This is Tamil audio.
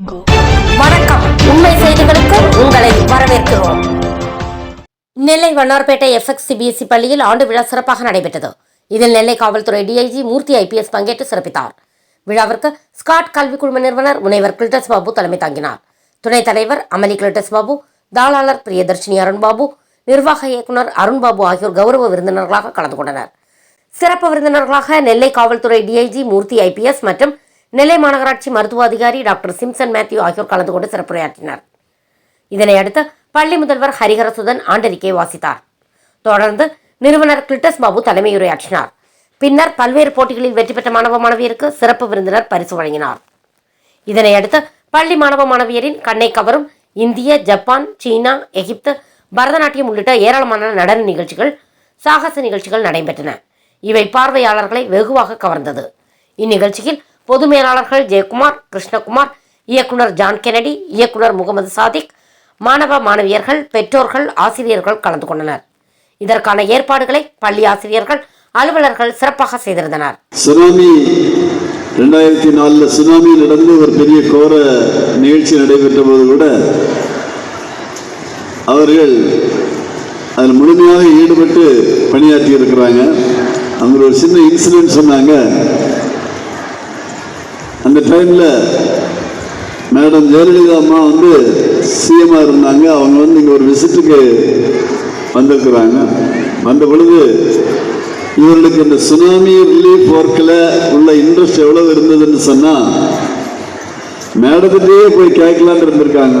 வணக்கம். உண்மை செய்திகளுக்கு உங்களை வரவேற்கிறோம். நெல்லை வண்ணார்பேட்டை எஃப்எக்ஸ் சிபிஎஸ்இ பள்ளியில் ஆண்டு விழா சிறப்பாக நடைபெற்றது. இதில் நெல்லை காவல்துறை டிஐஜி மூர்த்தி ஐபிஎஸ் பங்கேற்று சிறப்பித்தார். விழாவிற்கு ஸ்காட் கல்விக் குழும நிறுவனர் முனைவர் கில்டஸ் பாபு தலைமை தாங்கினார். துணைத் தலைவர் அமலி கில்டஸ் பாபு தாளாளர் பிரியதர்ஷினி அருண்பாபு நிர்வாக இயக்குனர் அருண்பாபு ஆகியோர் கௌரவ விருந்தினர்களாக கலந்து கொண்டனர். சிறப்பு விருந்தினர்களாக நெல்லை காவல்துறை டிஐஜி மூர்த்தி ஐபிஎஸ் மற்றும் நெல்லை மாநகராட்சி மருத்துவ அதிகாரி டாக்டர் சிம்சன் மேத்யூ ஆகியோர் கலந்து கொண்டு சிறப்புரையாற்றினர். இதனையடுத்து பள்ளி முதல்வர் ஹரிஹரசுதன் ஆண்டறிக்கை வாசித்தார். தொடர்ந்து நிறுவனர் கிளிட்டஸ் பாபு தலைமையுரையாற்றினார். பின்னர் பல்வேறு போட்டிகளில் வெற்றி பெற்ற மாணவ மாணவியருக்கு சிறப்பு விருந்தினர் பரிசு வழங்கினார். இதனையடுத்து பள்ளி மாணவ மாணவியரின் கண்ணை கவரும் இந்திய ஜப்பான் சீனா எகிப்து பரதநாட்டியம் உள்ளிட்ட ஏராளமான நடன நிகழ்ச்சிகள் சாகச நிகழ்ச்சிகள் நடைபெற்றன. இவை பார்வையாளர்களை வெகுவாக கவர்ந்தது. இந்நிகழ்ச்சியில் பொது மேலாளர்கள் ஜெயக்குமார் கிருஷ்ணகுமார் இயக்குனர் ஜான் கெனடி இயக்குனர் முகமது சாதிக் மாணவ மாணவியர்கள் பெற்றோர்கள் ஆசிரியர்கள் கலந்து கொண்டனர். இதற்கான ஏற்பாடுகளை பள்ளி ஆசிரியர்கள் அலுவலர்கள் சிறப்பாக செய்திருந்தனர். சுனாமி ரெண்டாயிரத்தி நாலில் சுனாமி நடந்து ஒரு பெரிய கோர நிகழ்ச்சி நடைபெற்ற போது கூட அவர்கள் அதில் முழுமையாக ஈடுபட்டு பணியாற்றி இருக்கிறாங்க. அவங்க ஒரு சின்ன இன்சிடென்ட் சொன்னாங்க. அந்த டைமில் மேடம் ஜெயலலிதா அம்மா வந்து சிஎம்மாக இருந்தாங்க. அவங்க வந்து இங்கே ஒரு விசிட்டுக்கு வந்திருக்கிறாங்க. வந்த பொழுது இவர்களுக்கு இந்த சுனாமி ரிலீஃப் ஒர்க்கில் உள்ள இன்ட்ரெஸ்ட் எவ்வளவு இருந்ததுன்னு சொன்னால் மேடத்திலேயே போய் கேட்கலான்னு இருந்திருக்காங்க.